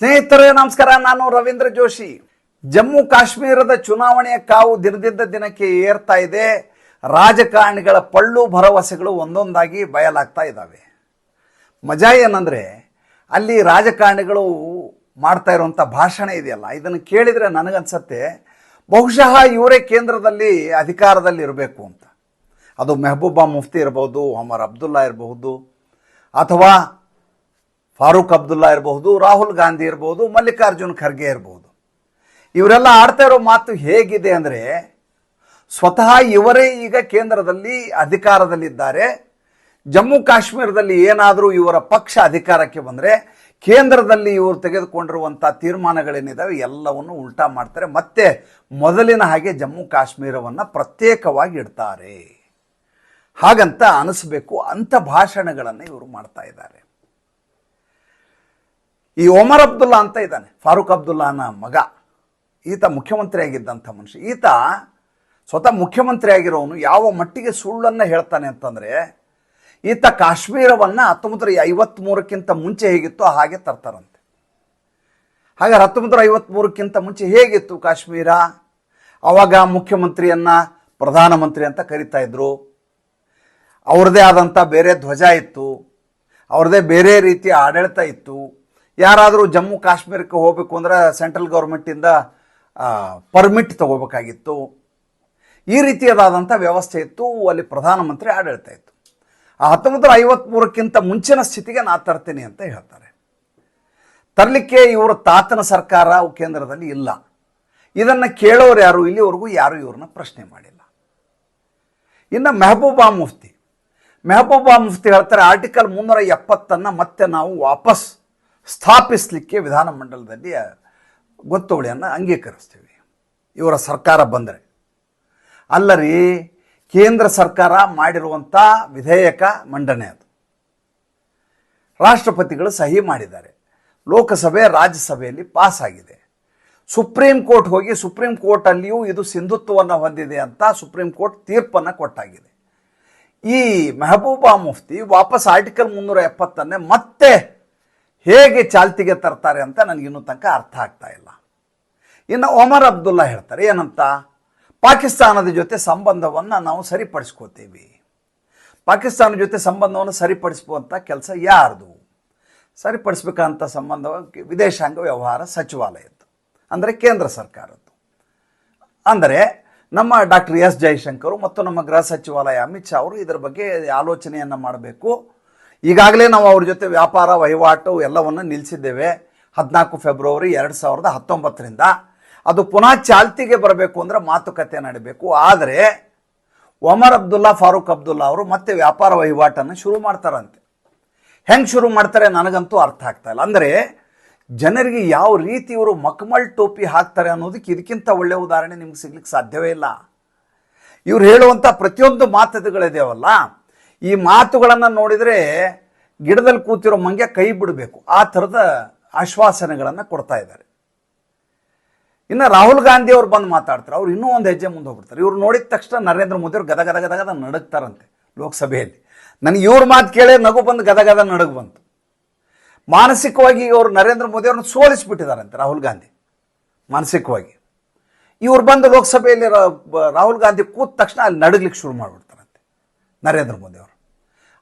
ಸ್ನೇಹಿತರೇ, ನಮಸ್ಕಾರ. ನಾನು ರವೀಂದ್ರ ಜೋಶಿ. ಜಮ್ಮು ಕಾಶ್ಮೀರದ ಚುನಾವಣೆಯ ಕಾವು ದಿನದಿಂದ ದಿನಕ್ಕೆ ಏರ್ತಾ ಇದೆ. ರಾಜಕಾರಣಿಗಳ ಪಳ್ಳು ಭರವಸೆಗಳು ಒಂದೊಂದಾಗಿ ಬಯಲಾಗ್ತಾ ಇದ್ದಾವೆ. ಮಜಾ ಏನಂದರೆ, ಅಲ್ಲಿ ರಾಜಕಾರಣಿಗಳು ಮಾಡ್ತಾ ಇರುವಂಥ ಭಾಷಣ ಇದೆಯಲ್ಲ, ಇದನ್ನು ಕೇಳಿದರೆ ನನಗನ್ಸತ್ತೆ, ಬಹುಶಃ ಇವರೇ ಕೇಂದ್ರದಲ್ಲಿ, ಅಧಿಕಾರದಲ್ಲಿ ಇರಬೇಕು ಅಂತ. ಅದು ಮೆಹಬೂಬಾ ಮುಫ್ತಿ ಇರ್ಬೋದು, ಒಮರ್ ಅಬ್ದುಲ್ಲಾ ಇರಬಹುದು, ಅಥವಾ ಫಾರೂಕ್ ಅಬ್ದುಲ್ಲಾ ಇರಬಹುದು, ರಾಹುಲ್ ಗಾಂಧಿ ಇರಬಹುದು, ಮಲ್ಲಿಕಾರ್ಜುನ್ ಖರ್ಗೆ ಇರಬಹುದು. ಇವರೆಲ್ಲ ಆಡ್ತಾ ಇರೋ ಮಾತು ಹೇಗಿದೆ ಅಂದರೆ, ಸ್ವತಃ ಇವರೇ ಈಗ ಕೇಂದ್ರದಲ್ಲಿ ಅಧಿಕಾರದಲ್ಲಿದ್ದಾರೆ. ಜಮ್ಮು ಕಾಶ್ಮೀರದಲ್ಲಿ ಏನಾದರೂ ಇವರ ಪಕ್ಷ ಅಧಿಕಾರಕ್ಕೆ ಬಂದರೆ, ಕೇಂದ್ರದಲ್ಲಿ ಇವರು ತೆಗೆದುಕೊಂಡಿರುವಂಥ ತೀರ್ಮಾನಗಳೇನಿದ್ದಾವೆ ಎಲ್ಲವನ್ನು ಉಲ್ಟಾ ಮಾಡ್ತಾರೆ. ಮತ್ತೆ ಮೊದಲಿನ ಹಾಗೆ ಜಮ್ಮು ಕಾಶ್ಮೀರವನ್ನು ಪ್ರತ್ಯೇಕವಾಗಿ ಇಡ್ತಾರೆ. ಹಾಗಂತ ಅನಿಸ್ಬೇಕು ಅಂಥ ಭಾಷಣಗಳನ್ನು ಇವರು ಮಾಡ್ತಾ ಇದ್ದಾರೆ. ಈ ಒಮರ್ ಅಬ್ದುಲ್ಲಾ ಅಂತ ಇದ್ದಾನೆ, ಫಾರೂಕ್ ಅಬ್ದುಲ್ಲಾನ ಮಗ. ಈತ ಮುಖ್ಯಮಂತ್ರಿ ಆಗಿದ್ದಂಥ ಮನುಷ್ಯ. ಈತ ಸ್ವತಃ ಮುಖ್ಯಮಂತ್ರಿ ಆಗಿರೋನು ಯಾವ ಮಟ್ಟಿಗೆ ಸುಳ್ಳನ್ನು ಹೇಳ್ತಾನೆ ಅಂತಂದರೆ, ಈತ ಕಾಶ್ಮೀರವನ್ನು ಹತ್ತೊಂಬತ್ತು ನೂರ ಐವತ್ತ್ಮೂರಕ್ಕಿಂತ ಮುಂಚೆ ಹೇಗಿತ್ತು ಹಾಗೆ ತರ್ತಾರಂತೆ. ಹಾಗಾದ್ರೆ ಹತ್ತೊಂಬತ್ತು ನೂರ ಐವತ್ತ್ಮೂರಕ್ಕಿಂತ ಮುಂಚೆ ಹೇಗಿತ್ತು ಕಾಶ್ಮೀರ? ಅವಾಗ ಮುಖ್ಯಮಂತ್ರಿಯನ್ನು ಪ್ರಧಾನಮಂತ್ರಿ ಅಂತ ಕರಿತಾ ಇದ್ರು. ಅವ್ರದ್ದೇ ಆದಂಥ ಬೇರೆ ಧ್ವಜ ಇತ್ತು. ಅವ್ರದ್ದೇ ಬೇರೆ ರೀತಿಯ ಆಡಳಿತ ಇತ್ತು. ಯಾರಾದರೂ ಜಮ್ಮು ಕಾಶ್ಮೀರಕ್ಕೆ ಹೋಗಬೇಕು ಅಂದ್ರೆ ಸೆಂಟ್ರಲ್ ಗೌರ್ಮೆಂಟಿಂದ ಪರ್ಮಿಟ್ ತಗೋಬೇಕಾಗಿತ್ತು. ಈ ರೀತಿಯದಾದಂಥ ವ್ಯವಸ್ಥೆ ಇತ್ತು. ಅಲ್ಲಿ ಪ್ರಧಾನಮಂತ್ರಿ ಆಡಳಿತ ಇತ್ತು. ಆ ಹತ್ತೊಂಬತ್ತು ಐವತ್ತ್ಮೂರಕ್ಕಿಂತ ಮುಂಚಿನ ಸ್ಥಿತಿಗೆ ನಾ ತರ್ತೀನಿ ಅಂತ ಹೇಳ್ತಾರೆ. ತರಲಿಕ್ಕೆ ಇವರ ತಾತನ ಸರ್ಕಾರ ಕೇಂದ್ರದಲ್ಲಿ ಇಲ್ಲ. ಇದನ್ನು ಕೇಳೋರು ಯಾರು? ಇಲ್ಲಿವರೆಗೂ ಯಾರು ಇವ್ರನ್ನ ಪ್ರಶ್ನೆ ಮಾಡಿಲ್ಲ. ಇನ್ನು ಮೆಹಬೂಬಾ ಮುಫ್ತಿ. ಮೆಹಬೂಬಾ ಮುಫ್ತಿ ಹೇಳ್ತಾರೆ, ಆರ್ಟಿಕಲ್ ಮುನ್ನೂರ ಎಪ್ಪತ್ತನ್ನು ಮತ್ತೆ ನಾವು ವಾಪಸ್ ಸ್ಥಾಪಿಸಲಿಕ್ಕೆ ವಿಧಾನಮಂಡಲದಲ್ಲಿ ಗೊತ್ತುವಳಿಯನ್ನು ಅಂಗೀಕರಿಸ್ತೀವಿ. ಇವರ ಸರ್ಕಾರ ಬಂದರೆ. ಅಲ್ಲರಿ, ಕೇಂದ್ರ ಸರ್ಕಾರ ಮಾಡಿರುವಂಥ ವಿಧೇಯಕ ಮಂಡನೆ ಅದು. ರಾಷ್ಟ್ರಪತಿಗಳು ಸಹಿ ಮಾಡಿದ್ದಾರೆ. ಲೋಕಸಭೆ, ರಾಜ್ಯಸಭೆಯಲ್ಲಿ ಪಾಸ್ ಆಗಿದೆ. ಸುಪ್ರೀಂ ಕೋರ್ಟ್ ಹೋಗಿ ಸುಪ್ರೀಂ ಕೋರ್ಟಲ್ಲಿಯೂ ಇದು ಸಿಂಧುತ್ವವನ್ನು ಹೊಂದಿದೆ ಅಂತ ಸುಪ್ರೀಂ ಕೋರ್ಟ್ ತೀರ್ಪನ್ನು ಕೊಟ್ಟಾಗಿದೆ. ಈ ಮೆಹಬೂಬಾ ಮುಫ್ತಿ ವಾಪಸ್ ಆರ್ಟಿಕಲ್ ಮುನ್ನೂರ ಎಪ್ಪತ್ತನ್ನೇ ಮತ್ತೆ ಹೇಗೆ ಚಾಲ್ತಿಗೆ ತರ್ತಾರೆ ಅಂತ ನನಗಿನ್ನೂ ತನಕ ಅರ್ಥ ಆಗ್ತಾ ಇಲ್ಲ. ಇನ್ನು ಒಮರ್ ಅಬ್ದುಲ್ಲಾ ಹೇಳ್ತಾರೆ, ಏನಂತ? ಪಾಕಿಸ್ತಾನದ ಜೊತೆ ಸಂಬಂಧವನ್ನು ನಾವು ಸರಿಪಡಿಸ್ಕೋತೀವಿ. ಪಾಕಿಸ್ತಾನದ ಜೊತೆ ಸಂಬಂಧವನ್ನು ಸರಿಪಡಿಸುವಂಥ ಕೆಲಸ ಯಾರ್ದು? ಸರಿಪಡಿಸ್ಬೇಕಂತ ಸಂಬಂಧ ವಿದೇಶಾಂಗ ವ್ಯವಹಾರ ಸಚಿವಾಲಯದ್ದು, ಅಂದರೆ ಕೇಂದ್ರ ಸರ್ಕಾರದ್ದು. ಅಂದರೆ ನಮ್ಮ ಡಾಕ್ಟರ್ ಎಸ್ ಜಯಶಂಕರ್ ಮತ್ತು ನಮ್ಮ ಗೃಹ ಸಚಿವಾಲಯ ಅಮಿತ್ ಶಾ ಅವರು ಇದರ ಬಗ್ಗೆ ಆಲೋಚನೆಯನ್ನು ಮಾಡಬೇಕು. ಈಗಾಗಲೇ ನಾವು ಅವ್ರ ಜೊತೆ ವ್ಯಾಪಾರ, ವಹಿವಾಟು ಎಲ್ಲವನ್ನು ನಿಲ್ಲಿಸಿದ್ದೇವೆ ಹದಿನಾಲ್ಕು ಫೆಬ್ರವರಿ ಎರಡು ಸಾವಿರದ ಹತ್ತೊಂಬತ್ತರಿಂದ. ಅದು ಪುನಃ ಚಾಲ್ತಿಗೆ ಬರಬೇಕು ಅಂದರೆ ಮಾತುಕತೆ ನಡೀಬೇಕು. ಆದರೆ ಒಮರ್ ಅಬ್ದುಲ್ಲಾ, ಫಾರೂಕ್ ಅಬ್ದುಲ್ಲಾ ಅವರು ಮತ್ತೆ ವ್ಯಾಪಾರ, ವಹಿವಾಟನ್ನು ಶುರು ಮಾಡ್ತಾರಂತೆ. ಹೆಂಗೆ ಶುರು ಮಾಡ್ತಾರೆ ನನಗಂತೂ ಅರ್ಥ ಆಗ್ತಾ ಇಲ್ಲ. ಅಂದರೆ ಜನರಿಗೆ ಯಾವ ರೀತಿ ಇವರು ಮಕ್ಮಲ್ ಟೋಪಿ ಹಾಕ್ತಾರೆ ಅನ್ನೋದಕ್ಕೆ ಇದಕ್ಕಿಂತ ಒಳ್ಳೆಯ ಉದಾಹರಣೆ ನಿಮ್ಗೆ ಸಿಗ್ಲಿಕ್ಕೆ ಸಾಧ್ಯವೇ ಇಲ್ಲ. ಇವ್ರು ಹೇಳುವಂಥ ಪ್ರತಿಯೊಂದು ಮಾತುಗಳಿದೆಯವಲ್ಲ ಈ ಮಾತುಗಳನ್ನು ನೋಡಿದರೆ ಗಿಡದಲ್ಲಿ ಕೂತಿರೋ ಮಂಗೆ ಕೈ ಬಿಡಬೇಕು. ಆ ಥರದ ಆಶ್ವಾಸನೆಗಳನ್ನು ಕೊಡ್ತಾ ಇದ್ದಾರೆ. ಇನ್ನು ರಾಹುಲ್ ಗಾಂಧಿ ಅವ್ರು ಬಂದು ಮಾತಾಡ್ತಾರೆ. ಅವ್ರು ಇನ್ನೂ ಒಂದು ಹೆಜ್ಜೆ ಮುಂದೆ ಹೋಗ್ಬಿಡ್ತಾರೆ. ಇವ್ರು ನೋಡಿದ ತಕ್ಷಣ ನರೇಂದ್ರ ಮೋದಿ ಅವ್ರು ಗದಗದ ಗದಗದ ಗದ ಗದ ನಡುಗ್ತಾರಂತೆ ಲೋಕಸಭೆಯಲ್ಲಿ. ನನಗೆ ಇವ್ರ ಮಾತು ಕೇಳಿ ನಗು ಬಂದು ಗದಗದ ಗದ ನಡುಗು ಬಂತು. ಮಾನಸಿಕವಾಗಿ ಅವರು ನರೇಂದ್ರ ಮೋದಿ ಅವ್ರನ್ನ ಸೋಲಿಸಿಬಿಟ್ಟಿದ್ದಾರಂತೆ ರಾಹುಲ್ ಗಾಂಧಿ. ಮಾನಸಿಕವಾಗಿ. ಇವ್ರು ಬಂದು ಲೋಕಸಭೆಯಲ್ಲಿ ರಾಹುಲ್ ಗಾಂಧಿ ಕೂತ ತಕ್ಷಣ ಅಲ್ಲಿ ನಡುಗ್ಲಿಕ್ಕೆ ಶುರು ಮಾಡಿಬಿಡ್ತಾರಂತೆ ನರೇಂದ್ರ ಮೋದಿ ಅವರು.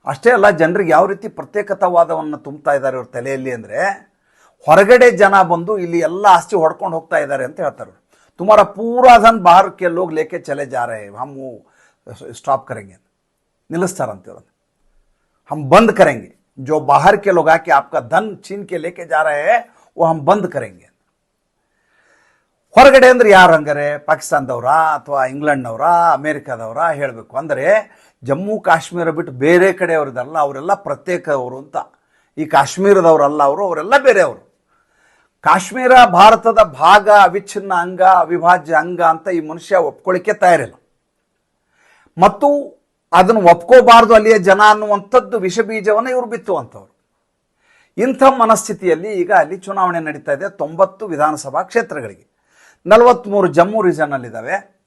ಅಷ್ಟೇ ಅಲ್ಲ, ಜನರಿಗೆ ಯಾವ ರೀತಿ ಪ್ರತ್ಯೇಕತಾವಾದವನ್ನು ತುಂಬ್ತಾ ಇದ್ದಾರೆ ಅವ್ರ ತಲೆಯಲ್ಲಿ ಅಂದರೆ, ಹೊರಗಡೆ ಜನ ಬಂದು ಇಲ್ಲಿ ಎಲ್ಲ ಆಸ್ತಿ ಹೊಡ್ಕೊಂಡು ಹೋಗ್ತಾ ಇದ್ದಾರೆ ಅಂತ ಹೇಳ್ತಾರೆ ತುಮಾರ ಪೂರಾ ಜನ ಬಾಹರಕ್ಕೆ ಕೆಲೋಗಿ ಲೇಖೆ ಚಲೆ ಜಾರೆ ಹಮ್ಮು ಸ್ಟಾಪ್ ಕರೆಂಗೆ ನಿಲ್ಲಿಸ್ತಾರಂತೆ ಅವ್ರನ್ನ. ಹಮ್ ಬಂದ್ ಕರೆಂಗೆ. ಜೋ ಬಾಹರಕ್ಕೆ ಲೋಗ ಆಕೆ ಆಪ್ಕ ಧನ್ ಚೀನ್ ಕೆ ಲೇಕೆ ಓ ಹಮ್ ಬಂದ್ ಕರೆಂಗೆ ಹೊರಗಡೆ ಅಂದ್ರೆ ಯಾರು ಹಂಗಾರೆ? ಪಾಕಿಸ್ತಾನದವ್ರ ಅಥವಾ ಇಂಗ್ಲೆಂಡ್ನವ್ರ? ಅಮೇರಿಕಾದವ್ರ? ಹೇಳಬೇಕು. ಅಂದರೆ ಜಮ್ಮು ಕಾಶ್ಮೀರ ಬಿಟ್ಟು ಬೇರೆ ಕಡೆ ಅವ್ರದ್ದಲ್ಲ ಅವರೆಲ್ಲ ಪ್ರತ್ಯೇಕವರು ಅಂತ. ಈ ಕಾಶ್ಮೀರದವರಲ್ಲ ಅವರು, ಅವರೆಲ್ಲ ಬೇರೆಯವರು. ಕಾಶ್ಮೀರ ಭಾರತದ ಭಾಗ, ಅವಿಚ್ಛಿನ್ನ ಅಂಗ, ಅವಿಭಾಜ್ಯ ಅಂಗ ಅಂತ ಈ ಮನುಷ್ಯ ಒಪ್ಕೊಳ್ಳಿಕ್ಕೆ ತಯಾರಿಲ್ಲ. ಮತ್ತು ಅದನ್ನು ಒಪ್ಕೋಬಾರ್ದು ಅಲ್ಲಿಯ ಜನ ಅನ್ನುವಂಥದ್ದು ವಿಷಬೀಜವನ್ನು ಇವರು ಬಿತ್ತುವಂಥವ್ರು. ಇಂಥ ಮನಸ್ಥಿತಿಯಲ್ಲಿ ಈಗ ಅಲ್ಲಿ ಚುನಾವಣೆ ನಡೀತಾ ಇದೆ, ತೊಂಬತ್ತು ವಿಧಾನಸಭಾ ಕ್ಷೇತ್ರಗಳಿಗೆ. ನಲವತ್ತ್ಮೂರು ಜಮ್ಮು ರೀಜನ್ನಲ್ಲಿದ್ದಾವೆ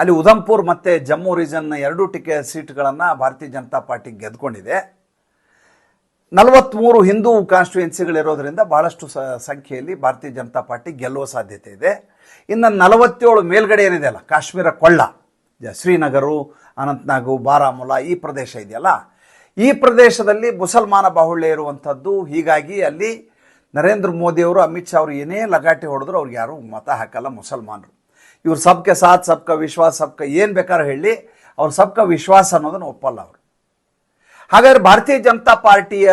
ಅಲ್ಲಿ ಉಧಂಪುರ್ ಮತ್ತು ಜಮ್ಮು ರೀಜನ್ನ ಎರಡೂ ಟಿಕೆ ಸೀಟ್ಗಳನ್ನು ಭಾರತೀಯ ಜನತಾ ಪಾರ್ಟಿ ಗೆದ್ದುಕೊಂಡಿದೆ ನಲವತ್ತ್ಮೂರು ಹಿಂದೂ ಕಾನ್ಸ್ಟಿಟ್ಯೂಯೆನ್ಸಿಗಳಿರೋದ್ರಿಂದ ಬಹಳಷ್ಟು ಸಂಖ್ಯೆಯಲ್ಲಿ ಭಾರತೀಯ ಜನತಾ ಪಾರ್ಟಿ ಗೆಲ್ಲುವ ಸಾಧ್ಯತೆ ಇದೆ. ಇನ್ನು ನಲವತ್ತೇಳು ಮೇಲ್ಗಡೆ ಏನಿದೆಯಲ್ಲ ಕಾಶ್ಮೀರ ಕೊಳ್ಳ ಶ್ರೀನಗರು, ಅನಂತ್ನಾಗು, ಬಾರಾಮುಲ್ಲಾ ಈ ಪ್ರದೇಶ ಇದೆಯಲ್ಲ, ಈ ಪ್ರದೇಶದಲ್ಲಿ ಮುಸಲ್ಮಾನ ಬಾಹುಳ್ಯ ಇರುವಂಥದ್ದು, ಹೀಗಾಗಿ ಅಲ್ಲಿ ನರೇಂದ್ರ ಮೋದಿಯವರು, ಅಮಿತ್ ಶಾ ಅವರು ಏನೇ ಲಗಾಟೆ ಹೊಡೆದ್ರು ಅವ್ರಿಗೆ ಯಾರೂ ಮತ ಹಾಕಲ್ಲ ಮುಸಲ್ಮಾನರು. ಇವ್ರು ಸಬ್ಕೆ ಸಾಥ್, ಸಬ್ಕ ವಿಶ್ವಾಸ, ಸಬ್ಕ ಏನು ಬೇಕಾದ್ರೂ ಹೇಳಿ, ಅವ್ರು ಸಬ್ಕ ವಿಶ್ವಾಸ ಅನ್ನೋದನ್ನು ಒಪ್ಪಲ್ಲ ಅವರು. ಹಾಗಾದ್ರೆ ಭಾರತೀಯ ಜನತಾ ಪಾರ್ಟಿಯ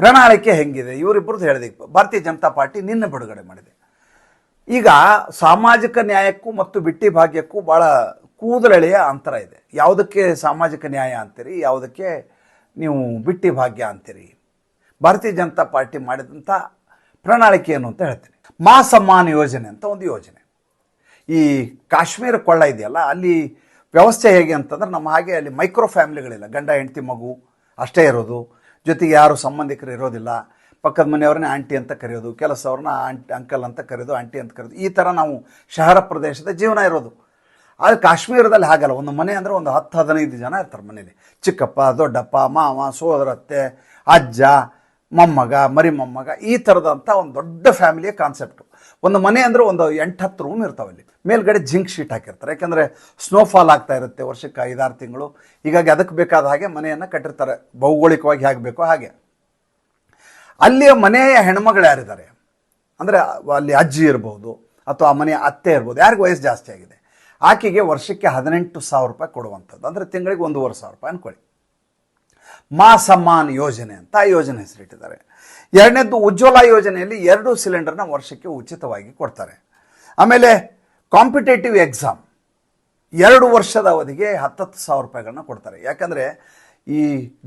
ಪ್ರಣಾಳಿಕೆ ಹೆಂಗಿದೆ? ಇವರಿಬ್ಬರದ್ದು ಹೇಳಿದೆ ಭಾರತೀಯ ಜನತಾ ಪಾರ್ಟಿ ನಿನ್ನೆ ಬಿಡುಗಡೆ ಮಾಡಿದೆ. ಈಗ ಸಾಮಾಜಿಕ ನ್ಯಾಯಕ್ಕೂ ಮತ್ತು ಬಿಟ್ಟಿ ಭಾಗ್ಯಕ್ಕೂ ಭಾಳ ಕೂದಲೆಳೆಯ ಅಂತರ ಇದೆ. ಯಾವುದಕ್ಕೆ ಸಾಮಾಜಿಕ ನ್ಯಾಯ ಅಂತೀರಿ? ಯಾವುದಕ್ಕೆ ನೀವು ಬಿಟ್ಟಿ ಭಾಗ್ಯ ಅಂತೀರಿ? ಭಾರತೀಯ ಜನತಾ ಪಾರ್ಟಿ ಮಾಡಿದಂಥ ಪ್ರಣಾಳಿಕೆ ಏನು ಅಂತ ಹೇಳ್ತೀನಿ. ಮಾ ಸಮ್ಮಾನ್ ಯೋಜನೆ ಅಂತ ಒಂದು ಯೋಜನೆ. ಈ ಕಾಶ್ಮೀರ ಕೊಳ್ಳ ಇದೆಯಲ್ಲ, ಅಲ್ಲಿ ವ್ಯವಸ್ಥೆ ಹೇಗೆ ಅಂತಂದ್ರೆ ನಮ್ಮ ಹಾಗೆ ಅಲ್ಲಿ ಮೈಕ್ರೋ ಫ್ಯಾಮಿಲಿಗಳಿಲ್ಲ, ಗಂಡ, ಹೆಂಡತಿ, ಮಗು ಅಷ್ಟೇ ಇರೋದು. ಜೊತೆಗೆ ಯಾರು ಸಂಬಂಧಿಕರು ಇರೋದಿಲ್ಲ. ಪಕ್ಕದ ಮನೆಯವ್ರನ್ನೇ ಆಂಟಿ ಅಂತ ಕರೆಯೋದು ಕೆಲಸವ್ರನ್ನ ಆಂಟಿ, ಅಂಕಲ್ ಅಂತ ಕರೆಯೋದು, ಆಂಟಿ ಅಂತ ಕರೆಯೋದು. ಈ ಥರ ನಾವು ಶಹರ ಪ್ರದೇಶದ ಜೀವನ ಇರೋದು. ಆದರೆ ಕಾಶ್ಮೀರದಲ್ಲಿ ಹಾಗಲ್ಲ. ಒಂದು ಮನೆ ಅಂದರೆ ಒಂದು ಹತ್ತು, ಹದಿನೈದು ಜನ ಇರ್ತಾರೆ ಮನೇಲಿ. ಚಿಕ್ಕಪ್ಪ, ದೊಡ್ಡಪ್ಪ, ಮಾವ, ಸೋದರತ್ತೆ, ಅಜ್ಜ, ಮೊಮ್ಮಗ ಮರಿ ಮೊಮ್ಮಗ ಈ ಥರದಂಥ ಒಂದು ದೊಡ್ಡ ಫ್ಯಾಮಿಲಿಯ ಕಾನ್ಸೆಪ್ಟು ಒಂದು ಮನೆ ಅಂದರೆ ಒಂದು ಎಂಟು ಹತ್ತು ರೂಮ್ ಇರ್ತಾವಲ್ಲಿ ಮೇಲ್ಗಡೆ ಜಿಂಕ್ ಶೀಟ್ ಹಾಕಿರ್ತಾರೆ. ಯಾಕೆಂದರೆ ಸ್ನೋಫಾಲ್ ಆಗ್ತಾ ಇರುತ್ತೆ ವರ್ಷಕ್ಕೆ ಐದಾರು ತಿಂಗಳು. ಹೀಗಾಗಿ ಅದಕ್ಕೆ ಬೇಕಾದ ಹಾಗೆ ಮನೆಯನ್ನು ಕಟ್ಟಿರ್ತಾರೆ. ಭೌಗೋಳಿಕವಾಗಿ ಹೇಗೆ ಹಾಗೆ. ಅಲ್ಲಿಯ ಮನೆಯ ಹೆಣ್ಮಗಳು ಯಾರಿದ್ದಾರೆ? ಅಂದರೆ ಅಲ್ಲಿ ಅಜ್ಜಿ ಇರ್ಬೋದು ಅಥವಾ ಆ ಮನೆಯ ಅತ್ತೆ ಇರ್ಬೋದು. ಯಾರಿಗೂ ವಯಸ್ಸು ಜಾಸ್ತಿ ಆಗಿದೆ. ಆಕೆಗೆ ವರ್ಷಕ್ಕೆ ಹದಿನೆಂಟು ಸಾವಿರ ರೂಪಾಯಿ ಕೊಡುವಂಥದ್ದು. ಅಂದರೆ ತಿಂಗಳಿಗೆ ಒಂದೂವರೆ ಸಾವಿರ ರೂಪಾಯಿ ಅನ್ಕೊಳ್ಳಿ. ಮಾ ಸಮ್ಮಾನ್ ಯೋಜನೆ ಅಂತ ಆ ಯೋಜನೆ ಹೆಸರಿಟ್ಟಿದ್ದಾರೆ. ಎರಡನೇದ್ದು ಉಜ್ವಲ ಯೋಜನೆಯಲ್ಲಿ ಎರಡು ಸಿಲಿಂಡರ್ನ ವರ್ಷಕ್ಕೆ ಉಚಿತವಾಗಿ ಕೊಡ್ತಾರೆ. ಆಮೇಲೆ ಕಾಂಪಿಟೇಟಿವ್ ಎಕ್ಸಾಮ್, ಎರಡು ವರ್ಷದ ಅವಧಿಗೆ ಹತ್ತತ್ತು ಸಾವಿರ ರೂಪಾಯಿಗಳನ್ನ ಕೊಡ್ತಾರೆ. ಯಾಕಂದರೆ ಈ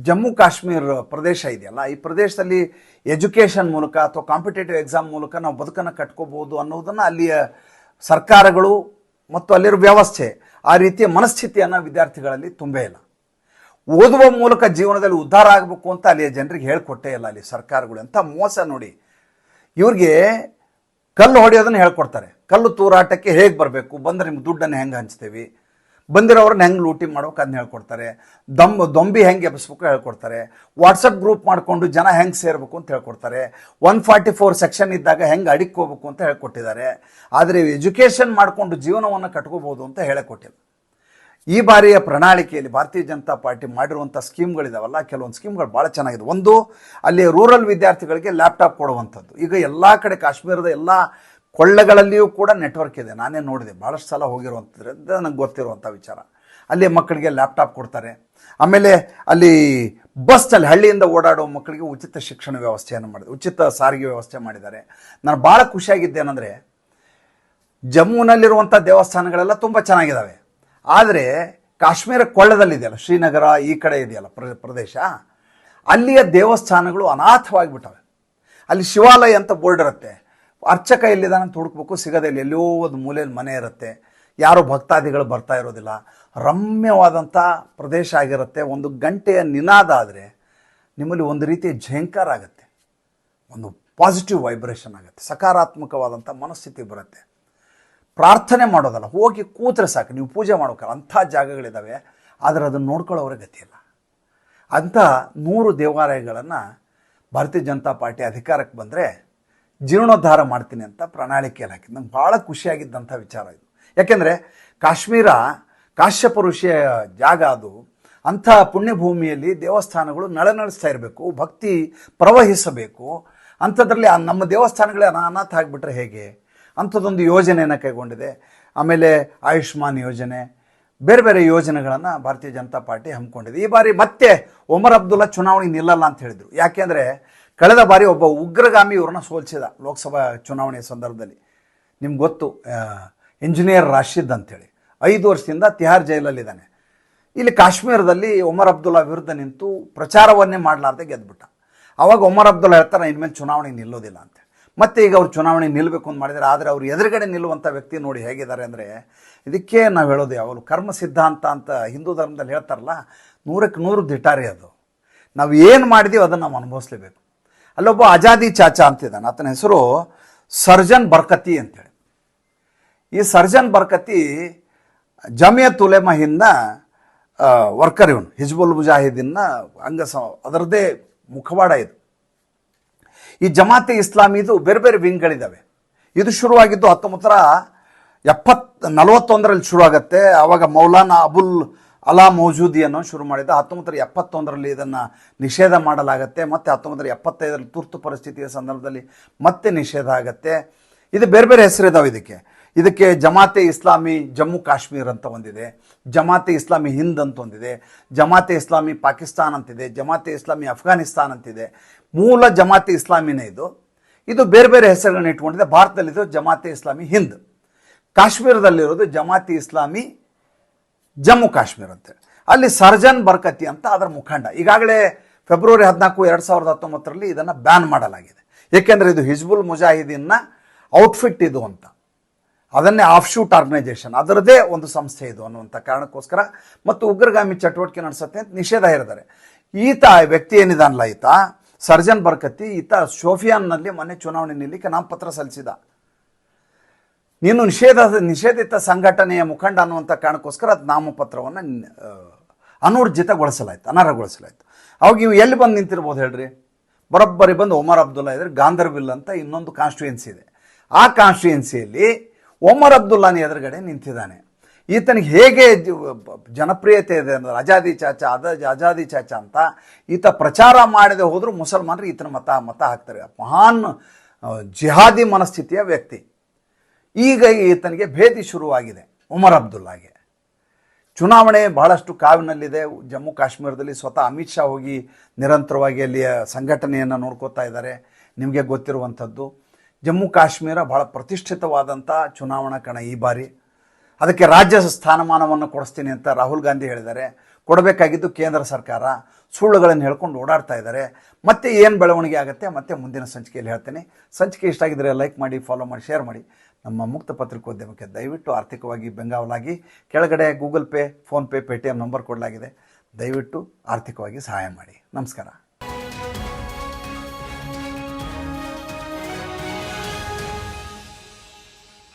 ಜಮ್ಮು ಕಾಶ್ಮೀರ ಪ್ರದೇಶ ಇದೆಯಲ್ಲ, ಈ ಪ್ರದೇಶದಲ್ಲಿ ಎಜುಕೇಷನ್ ಮೂಲಕ ಅಥವಾ ಕಾಂಪಿಟೇಟಿವ್ ಎಕ್ಸಾಮ್ ಮೂಲಕ ನಾವು ಬದುಕನ್ನು ಕಟ್ಕೋಬೋದು ಅನ್ನೋದನ್ನು ಅಲ್ಲಿಯ ಸರ್ಕಾರಗಳು ಮತ್ತು ಅಲ್ಲಿರೋ ವ್ಯವಸ್ಥೆ ಆ ರೀತಿಯ ಮನಸ್ಥಿತಿಯನ್ನು ವಿದ್ಯಾರ್ಥಿಗಳಲ್ಲಿ ತುಂಬೇ ಇಲ್ಲ. ಓದುವ ಮೂಲಕ ಜೀವನದಲ್ಲಿ ಉದ್ಧಾರ ಆಗಬೇಕು ಅಂತ ಅಲ್ಲಿಯ ಜನರಿಗೆ ಹೇಳ್ಕೊಟ್ಟೇ ಇಲ್ಲ ಅಲ್ಲಿ ಸರ್ಕಾರಗಳು. ಅಂತ ಮೋಸ ನೋಡಿ. ಇವ್ರಿಗೆ ಕಲ್ಲು ಹೊಡೆಯೋದನ್ನು ಹೇಳ್ಕೊಡ್ತಾರೆ. ಕಲ್ಲು ತೂರಾಟಕ್ಕೆ ಹೇಗೆ ಬರಬೇಕು? ಬಂದರೆ ನಿಮ್ಗೆ ದುಡ್ಡನ್ನು ಹೆಂಗೆ ಹಂಚ್ತೇವೆ? ಬಂದಿರೋರನ್ನ ಹೆಂಗೆ ಲೂಟಿ ಮಾಡ್ಬೇಕು ಅದನ್ನ ಹೇಳ್ಕೊಡ್ತಾರೆ. ದಮ್, ದೊಂಬಿ ಹೆಂಗೆ ಎಬ್ಬಿಸ್ಬೇಕು ಹೇಳ್ಕೊಡ್ತಾರೆ. ವಾಟ್ಸಪ್ ಗ್ರೂಪ್ ಮಾಡಿಕೊಂಡು ಜನ ಹೆಂಗೆ ಸೇರಬೇಕು ಅಂತ ಹೇಳ್ಕೊಡ್ತಾರೆ. ಒನ್ ಫಾರ್ಟಿ ಫೋರ್ ಸೆಕ್ಷನ್ ಇದ್ದಾಗ ಹೆಂಗೆ ಅಡಿಕ್ಕೋಬೇಕು ಅಂತ ಹೇಳ್ಕೊಟ್ಟಿದ್ದಾರೆ. ಆದರೆ ಎಜುಕೇಷನ್ ಮಾಡಿಕೊಂಡು ಜೀವನವನ್ನು ಕಟ್ಕೋಬೋದು ಅಂತ ಹೇಳಿಕೊಟ್ಟಿಲ್ಲ ಈ ಬಾರಿಯ ಪ್ರಣಾಳಿಕೆಯಲ್ಲಿ ಭಾರತೀಯ ಜನತಾ ಪಾರ್ಟಿ ಮಾಡಿರುವಂಥ ಸ್ಕೀಮ್ಗಳಿದಾವಲ್ಲ, ಕೆಲವೊಂದು ಸ್ಕೀಮ್ಗಳು ಭಾಳ ಚೆನ್ನಾಗಿದೆ. ಒಂದು, ಅಲ್ಲಿ ರೂರಲ್ ವಿದ್ಯಾರ್ಥಿಗಳಿಗೆ ಲ್ಯಾಪ್ಟಾಪ್ ಕೊಡುವಂಥದ್ದು. ಈಗ ಎಲ್ಲ ಕಡೆ ಕಾಶ್ಮೀರದ ಎಲ್ಲ ಕೊಳ್ಳಗಳಲ್ಲಿಯೂ ಕೂಡ ನೆಟ್ವರ್ಕ್ ಇದೆ. ನಾನೇ ನೋಡಿದೆ, ಭಾಳಷ್ಟು ಸಲ ಹೋಗಿರುವಂಥದ್ರಿಂದ ನನಗೆ ಗೊತ್ತಿರುವಂಥ ವಿಚಾರ. ಅಲ್ಲಿ ಮಕ್ಕಳಿಗೆ ಲ್ಯಾಪ್ಟಾಪ್ ಕೊಡ್ತಾರೆ. ಆಮೇಲೆ ಅಲ್ಲಿ ಬಸ್ನಲ್ಲಿ ಹಳ್ಳಿಯಿಂದ ಓಡಾಡೋ ಮಕ್ಕಳಿಗೆ ಉಚಿತ ಶಿಕ್ಷಣ ವ್ಯವಸ್ಥೆಯನ್ನು ಮಾಡಿದೆ. ಉಚಿತ ಸಾರಿಗೆ ವ್ಯವಸ್ಥೆ ಮಾಡಿದ್ದಾರೆ. ನಾನು ಭಾಳ ಖುಷಿಯಾಗಿದ್ದೇನೆಂದರೆ, ಜಮ್ಮುನಲ್ಲಿರುವಂಥ ದೇವಸ್ಥಾನಗಳೆಲ್ಲ ತುಂಬ ಚೆನ್ನಾಗಿದ್ದಾವೆ ಆದರೆ ಕಾಶ್ಮೀರ ಕೊಳ್ಳದಲ್ಲಿದೆಯಲ್ಲ, ಶ್ರೀನಗರ ಈ ಕಡೆ ಇದೆಯಲ್ಲ ಪ್ರ, ಪ್ರದೇಶ, ಅಲ್ಲಿಯ ದೇವಸ್ಥಾನಗಳು ಅನಾಥವಾಗಿಬಿಟ್ಟವೆ ಅಲ್ಲಿ ಶಿವಾಲಯ ಅಂತ ಬೋರ್ಡ್ ಇರುತ್ತೆ. ಅರ್ಚಕ ಎಲ್ಲಿದ್ದಾನೆ ಅಂತ ಹುಡುಕ್ಬೇಕು, ಸಿಗದೆ ಇಲ್ಲಿ. ಎಲ್ಲೋ ಒಂದು ಮೂಲೆಯಲ್ಲಿ ಮನೆ ಇರುತ್ತೆ. ಯಾರು ಭಕ್ತಾದಿಗಳು ಬರ್ತಾ ಇರೋದಿಲ್ಲ. ರಮ್ಯವಾದಂಥ ಪ್ರದೇಶ ಆಗಿರುತ್ತೆ. ಒಂದು ಗಂಟೆಯ ನಿನಾದ ಆದರೆ ನಿಮ್ಮಲ್ಲಿ ಒಂದು ರೀತಿಯ ಝೇಂಕಾರ ಆಗುತ್ತೆ. ಒಂದು ಪಾಸಿಟಿವ್ ವೈಬ್ರೇಷನ್ ಆಗುತ್ತೆ. ಸಕಾರಾತ್ಮಕವಾದಂಥ ಮನಸ್ಥಿತಿ ಬರುತ್ತೆ. ಪ್ರಾರ್ಥನೆ ಮಾಡೋದಲ್ಲ, ಹೋಗಿ ಕೂತ್ರೆ ಸಾಕು, ನೀವು ಪೂಜೆ ಮಾಡೋಕ್ಕಲ್ಲ ಅಂಥ ಜಾಗಗಳಿದ್ದಾವೆ ಆದರೆ ಅದನ್ನು ನೋಡ್ಕೊಳ್ಳೋವ್ರೆ ಗತಿಯಿಲ್ಲ ಅಂಥ ನೂರು ದೇವಾಲಯಗಳನ್ನು ಭಾರತೀಯ ಜನತಾ ಪಾರ್ಟಿ ಅಧಿಕಾರಕ್ಕೆ ಬಂದರೆ ಜೀರ್ಣೋದ್ಧಾರ ಮಾಡ್ತೀನಿ ಅಂತ ಪ್ರಣಾಳಿಕೆಯಲ್ಲಿ ಹಾಕಿದ್ದು. ನಂಗೆ ಭಾಳ ಖುಷಿಯಾಗಿದ್ದಂಥ ವಿಚಾರ ಇದು. ಯಾಕೆಂದರೆ ಕಾಶ್ಮೀರ, ಕಾಶ್ಯಪ ಋಷಿಯ ಜಾಗ ಅದು. ಅಂಥ ಪುಣ್ಯಭೂಮಿಯಲ್ಲಿ ದೇವಸ್ಥಾನಗಳು ನಡೆಸ್ತಾ ಇರಬೇಕು, ಭಕ್ತಿ ಪ್ರವಹಿಸಬೇಕು. ಅಂಥದ್ರಲ್ಲಿ ನಮ್ಮ ದೇವಸ್ಥಾನಗಳೇ ಅನಾ- ಅನಾಥ ಆಗಿಬಿಟ್ರೆ ಹೇಗೆ? ಅಂಥದ್ದೊಂದು ಯೋಜನೆಯನ್ನು ಕೈಗೊಂಡಿದೆ. ಆಮೇಲೆ ಆಯುಷ್ಮಾನ್ ಯೋಜನೆ, ಬೇರೆ ಬೇರೆ ಯೋಜನೆಗಳನ್ನು ಭಾರತೀಯ ಜನತಾ ಪಾರ್ಟಿ ಹಮ್ಮಿಕೊಂಡಿದೆ. ಈ ಬಾರಿ ಮತ್ತೆ ಒಮರ್ ಅಬ್ದುಲ್ಲಾ ಚುನಾವಣೆ ನಿಲ್ಲಲ್ಲ ಅಂತ ಹೇಳಿದರು. ಯಾಕೆಂದರೆ ಕಳೆದ ಬಾರಿ ಒಬ್ಬ ಉಗ್ರಗಾಮಿ ಇವ್ರನ್ನ ಸೋಲಿಸಿದ ಲೋಕಸಭಾ ಚುನಾವಣೆಯ ಸಂದರ್ಭದಲ್ಲಿ. ನಿಮ್ಗೆ ಗೊತ್ತು ಇಂಜಿನಿಯರ್ ರಾಶಿದ್ ಅಂತೇಳಿ. ಐದು ವರ್ಷದಿಂದ ತಿಹಾರ್ ಜೈಲಲ್ಲಿದ್ದಾನೆ. ಇಲ್ಲಿ ಕಾಶ್ಮೀರದಲ್ಲಿ ಒಮರ್ ಅಬ್ದುಲ್ಲಾ ವಿರುದ್ಧ ನಿಂತು ಪ್ರಚಾರವನ್ನೇ ಮಾಡಲಾರ್ದೆ ಗೆದ್ದುಬಿಟ್ಟ ಅವಾಗ ಒಮರ್ ಅಬ್ದುಲ್ಲಾ ಹೇಳ್ತಾರೆ ಇನ್ಮೇಲೆ ಚುನಾವಣೆ ನಿಲ್ಲೋದಿಲ್ಲ ಅಂತ ಮತ್ತೆ ಈಗ ಅವ್ರು ಚುನಾವಣೆ ನಿಲ್ಲಬೇಕು ಅಂತ ಮಾಡಿದ್ದಾರೆ. ಆದರೆ ಅವ್ರು ಎದುರುಗಡೆ ನಿಲ್ಲುವಂಥ ವ್ಯಕ್ತಿ ನೋಡಿ ಹೇಗಿದ್ದಾರೆ ಅಂದರೆ ಇದಕ್ಕೆ ನಾವು ಹೇಳೋದು ಯಾವಾಗಲೂ ಕರ್ಮ ಸಿದ್ಧಾಂತ ಅಂತ ಹಿಂದೂ ಧರ್ಮದಲ್ಲಿ ಹೇಳ್ತಾರಲ್ಲ, ನೂರಕ್ಕೆ ನೂರು ದಿಟಾರಿ ಅದು. ನಾವು ಏನು ಮಾಡಿದೀವಿ ಅದನ್ನು ನಾವು ಅನುಭವಿಸ್ಲೇಬೇಕು. ಅಲ್ಲೊಬ್ಬ ಆಜಾದಿ ಚಾಚಾ ಅಂತಿದ್ದಾನೆ. ಆತನ ಹೆಸರು ಸರ್ಜನ್ ಬರ್ಕತಿ ಅಂತೇಳಿ. ಈ ಸರ್ಜನ್ ಬರ್ಕತಿ ಜಮಿಯತ್ ಉಲೆಮಾ ಹಿಂದ ವರ್ಕರ್ ಇವನು, ಹಿಜ್ಬುಲ್ ಮುಜಾಹಿದಿನ್ನ ಅಂಗಸ ಸ ಅದರದ್ದೇ ಮುಖವಾಡ ಇದು. ಈ ಜಮಾತೆ ಇಸ್ಲಾಮಿದು ಬೇರೆ ಬೇರೆ ವಿಂಗ್ಗಳಿದ್ದಾವೆ ಇದು ಶುರುವಾಗಿದ್ದು ಹತ್ತೊಂಬತ್ತರ ಎಪ್ಪತ್, ನಲವತ್ತೊಂದರಲ್ಲಿ ಶುರುವಾಗುತ್ತೆ. ಆವಾಗ ಮೌಲಾನಾ ಅಬುಲ್ ಅಲಾ ಮೌಜೂದಿಯನ್ನು ಶುರು ಮಾಡಿದ ಹತ್ತೊಂಬತ್ತರ ಎಪ್ಪತ್ತೊಂದರಲ್ಲಿ ಇದನ್ನು ನಿಷೇಧ ಮಾಡಲಾಗತ್ತೆ. ಮತ್ತು ಹತ್ತೊಂಬತ್ತರ ಎಪ್ಪತ್ತೈದರಲ್ಲಿ ತುರ್ತು ಪರಿಸ್ಥಿತಿಯ ಸಂದರ್ಭದಲ್ಲಿ ಮತ್ತೆ ನಿಷೇಧ ಆಗುತ್ತೆ. ಇದು ಬೇರೆ ಬೇರೆ ಹೆಸರಿದಾವೆ ಇದಕ್ಕೆ. ಇದಕ್ಕೆ ಜಮಾತೆ ಇಸ್ಲಾಮಿ ಜಮ್ಮು ಕಾಶ್ಮೀರ್ ಅಂತ ಒಂದಿದೆ. ಜಮಾತೆ ಇಸ್ಲಾಮಿ ಹಿಂದ್ ಅಂತ ಒಂದಿದೆ. ಜಮಾತೆ ಇಸ್ಲಾಮಿ ಪಾಕಿಸ್ತಾನ್ ಅಂತಿದೆ. ಜಮಾತೆ ಇಸ್ಲಾಮಿ ಅಫ್ಘಾನಿಸ್ತಾನ್ ಅಂತಿದೆ. ಮೂಲ ಜಮಾತೆ ಇಸ್ಲಾಮಿನೇ ಇದು. ಇದು ಬೇರೆ ಬೇರೆ ಹೆಸರುಗಳನ್ನ ಇಟ್ಕೊಂಡಿದೆ. ಭಾರತದಲ್ಲಿದ್ದು ಜಮಾತೆ ಇಸ್ಲಾಮಿ ಹಿಂದ್. ಕಾಶ್ಮೀರದಲ್ಲಿರೋದು ಜಮಾತಿ ಇಸ್ಲಾಮಿ ಜಮ್ಮು ಕಾಶ್ಮೀರ ಅಂತೇಳಿ ಅಲ್ಲಿ ಸರ್ಜನ್ ಬರ್ಕತಿ ಅಂತ ಅದರ ಮುಖಂಡ. ಈಗಾಗಲೇ ಫೆಬ್ರವರಿ ಹದಿನಾಲ್ಕು ಎರಡು ಸಾವಿರದ ಹತ್ತೊಂಬತ್ತರಲ್ಲಿ ಇದನ್ನು ಬ್ಯಾನ್ ಮಾಡಲಾಗಿದೆ. ಏಕೆಂದರೆ ಇದು ಹಿಜ್ಬುಲ್ ಮುಜಾಹಿದೀನ್ನ ಔಟ್ಫಿಟ್ ಇದು ಅಂತ. ಅದನ್ನೇ ಆಫ್ಶೂಟ್ ಆರ್ಗನೈಸೇಷನ್ ಅದರದೇ ಒಂದು ಸಂಸ್ಥೆ ಇದು ಅನ್ನುವಂಥ ಕಾರಣಕ್ಕೋಸ್ಕರ ಮತ್ತು ಉಗ್ರಗಾಮಿ ಚಟುವಟಿಕೆ ನಡೆಸುತ್ತೆ ಅಂತ ನಿಷೇಧ ಹೇಳಿದ್ದಾರೆ ಈತ ವ್ಯಕ್ತಿ ಏನಿದಾನಲ್ಲ ಈತ? ಸರ್ಜನ್ ಬರ್ಕತಿ, ಈತ ಶೋಫಿಯಾನ್ನಲ್ಲಿ ಮೊನ್ನೆ ಚುನಾವಣೆ ನಿಲ್ಲಿಕ್ಕೆ ನಾಮಪತ್ರ ಸಲ್ಲಿಸಿದ. ನೀನು ನಿಷೇಧ, ನಿಷೇಧಿತ ಸಂಘಟನೆಯ ಮುಖಂಡ ಅನ್ನುವಂಥ ಕಾರಣಕ್ಕೋಸ್ಕರ ಅದು ನಾಮಪತ್ರವನ್ನು ಅನೂರ್ಜಿತಗೊಳಿಸಲಾಯಿತು ಅನೂರ್ಜಿತಗೊಳಿಸಲಾಯ್ತು, ಅನರ್ಹಗೊಳಿಸಲಾಯ್ತು. ಅವಾಗ ಇವು ಎಲ್ಲಿ ಬಂದು ನಿಂತಿರ್ಬೋದು ಹೇಳ್ರಿ? ಬರೋಬ್ಬರಿ ಬಂದು ಒಮರ್ ಅಬ್ದುಲ್ಲಾ ಇದ್ರೆ ಗಾಂಧರ್ವಿಲ್ ಅಂತ ಇನ್ನೊಂದು ಕಾನ್ಸ್ಟಿಟ್ಯೂಯೆನ್ಸಿ ಇದೆ. ಆ ಕಾನ್ಸ್ಟಿಟ್ಯೂಯೆನ್ಸಿಯಲ್ಲಿ ಒಮರ್ ಅಬ್ದುಲ್ಲಾನಿ ಎದುರುಗಡೆ ನಿಂತಿದ್ದಾನೆ. ಈತನಿಗೆ ಹೇಗೆ ಜನಪ್ರಿಯತೆ ಇದೆ ಅಂದ್ರೆ ಅಜಾದಿ ಚಾಚ, ಅದ, ಅಜಾದಿ ಚಾಚಾ ಅಂತ ಈತ ಪ್ರಚಾರ ಮಾಡದೆ ಹೋದರೂ ಮುಸಲ್ಮಾನರು ಈತನ ಮತ ಮತ ಹಾಕ್ತಾರೆ. ಮಹಾನ್ ಜಿಹಾದಿ ಮನಸ್ಥಿತಿಯ ವ್ಯಕ್ತಿ. ಈಗ ಈತನಿಗೆ ಭೇದಿ ಶುರುವಾಗಿದೆ ಉಮರ್ ಅಬ್ದುಲ್ಲಾಗೆ. ಚುನಾವಣೆ ಬಹಳಷ್ಟು ಕಾವಿನಲ್ಲಿದೆ. ಜಮ್ಮು ಕಾಶ್ಮೀರದಲ್ಲಿ ಸ್ವತಃ ಅಮಿತ್ ಶಾ ಹೋಗಿ ನಿರಂತರವಾಗಿ ಅಲ್ಲಿಯ ಸಂಘಟನೆಯನ್ನು ನೋಡ್ಕೋತಾ ಇದ್ದಾರೆ. ನಿಮಗೆ ಗೊತ್ತಿರುವಂಥದ್ದು. ಜಮ್ಮು ಕಾಶ್ಮೀರ ಭಾಳ ಪ್ರತಿಷ್ಠಿತವಾದಂಥ ಚುನಾವಣಾ ಕಣ ಈ ಬಾರಿ. ಅದಕ್ಕೆ ರಾಜ್ಯ ಸ್ಥಾನಮಾನವನ್ನು ಕೊಡಿಸ್ತೀನಿ ಅಂತ ರಾಹುಲ್ ಗಾಂಧಿ ಹೇಳಿದ್ದಾರೆ. ಕೊಡಬೇಕಾಗಿದ್ದು ಕೇಂದ್ರ ಸರ್ಕಾರ. ಸುಳ್ಳುಗಳನ್ನು ಹೇಳ್ಕೊಂಡು ಓಡಾಡ್ತಾ ಇದ್ದಾರೆ. ಮತ್ತೆ ಏನು ಬೆಳವಣಿಗೆ ಆಗುತ್ತೆ ಮತ್ತೆ ಮುಂದಿನ ಸಂಚಿಕೆಯಲ್ಲಿ ಹೇಳ್ತೇನೆ. ಸಂಚಿಕೆ ಇಷ್ಟ ಆಗಿದ್ರೆ ಲೈಕ್ ಮಾಡಿ ಫಾಲೋ ಮಾಡಿ ಶೇರ್ ಮಾಡಿ. ನಮ್ಮ ಮುಕ್ತ ಪತ್ರಿಕೋದ್ಯಮಕ್ಕೆ ದಯವಿಟ್ಟು ಆರ್ಥಿಕವಾಗಿ ಬೆಂಗಾವಲಾಗಿ. ಕೆಳಗಡೆ Google Pay PhonePe Paytm number ಕೊಡಲಾಗಿದೆ. ದಯವಿಟ್ಟು ಆರ್ಥಿಕವಾಗಿ ಸಹಾಯ ಮಾಡಿ. ನಮಸ್ಕಾರ.